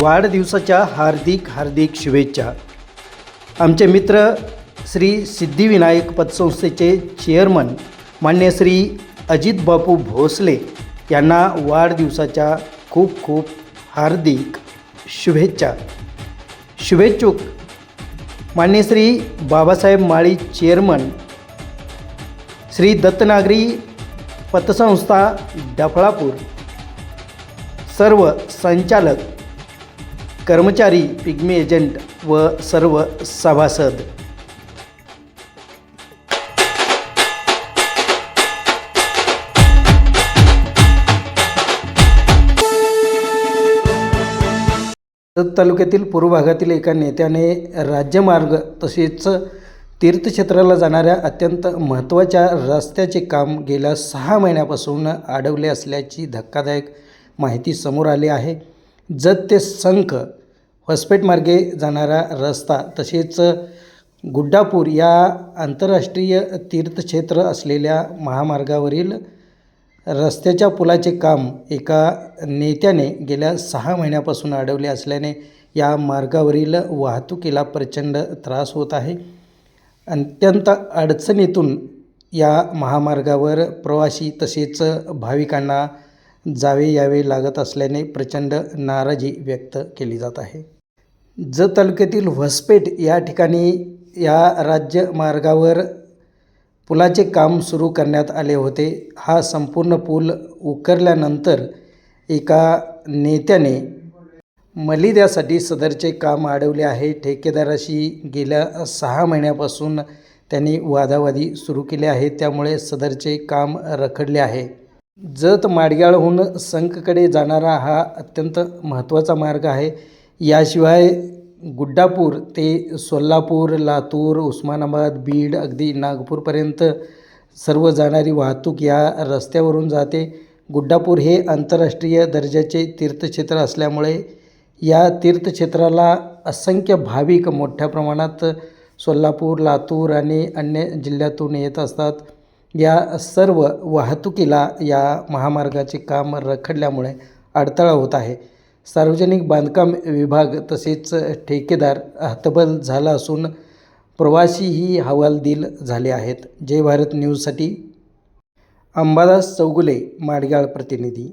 वाढदिवसाच्या हार्दिक हार्दिक शुभेच्छा. आमचे मित्र श्री सिद्धिविनायक पतसंस्थेचे चेअरमन मान्य श्री अजित बापू भोसले यांना वाढदिवसाच्या खूप खूप हार्दिक शुभेच्छा. शुभेच्छुक मान्य श्री बाबासाहेब माळी चेअरमन श्री दत्तनागरी पतसंस्था डफळापूर. सर्व संचालक कर्मचारी पिग्मी एजंट व सर्व सभासद. तालुक्यातील पूर्व भागातील एका नेत्याने राज्यमार्ग तसेच तीर्थक्षेत्राला जाणाऱ्या अत्यंत महत्त्वाच्या रस्त्याचे काम गेल्या सहा महिन्यापासून अडवले असल्याची धक्कादायक माहिती समोर आली आहे. जत ते संख हॉस्पेटमार्गे जाणारा रस्ता तसेच गुड्डापूर या आंतरराष्ट्रीय तीर्थक्षेत्र असलेल्या महामार्गावरील रस्त्याच्या पुलाचे काम एका नेत्याने गेल्या सहा महिन्यापासून अडवले असल्याने या मार्गावरील वाहतुकीला प्रचंड त्रास होत आहे. अत्यंत अडचणीतून या महामार्गावर प्रवासी तसेच भाविकांना जावे यावे लागत असल्याने प्रचंड नाराजी व्यक्त केली जात आहे. ज तालुक्यातील व्हसपेट या ठिकाणी या राज्यमार्गावर पुलाचे काम सुरू करण्यात आले होते. हा संपूर्ण पूल उकरल्यानंतर एका नेत्याने मलिद्यासाठी सदरचे काम अडवले आहे. ठेकेदाराशी गेल्या सहा महिन्यापासून त्यांनी वादावादी सुरू केले आहे त्यामुळे सदरचे काम रखडले आहे. जत माडग्याळहून संककडे जाणारा हा अत्यंत महत्त्वाचा मार्ग आहे. याशिवाय गुड्डापूर ते सोलापूर लातूर उस्मानाबाद बीड अगदी नागपूरपर्यंत सर्व जाणारी वाहतूक या रस्त्यावरून जाते. गुड्डापूर हे आंतरराष्ट्रीय दर्जाचे तीर्थक्षेत्र असल्यामुळे या तीर्थक्षेत्राला असंख्य भाविक मोठ्या प्रमाणात सोलापूर लातूर आणि अन्य जिल्ह्यातून येत असतात. या सर्व वाहतुकीला या महामार्गाचे काम रखडल्यामुळे अडथळा होत आहे. सार्वजनिक बांधकाम विभाग तसेच ठेकेदार हतबल झाला असून प्रवासीही हवालदिल झाले आहेत. जय भारत न्यूजसाठी अंबादास चौगुले माडगाळ प्रतिनिधी.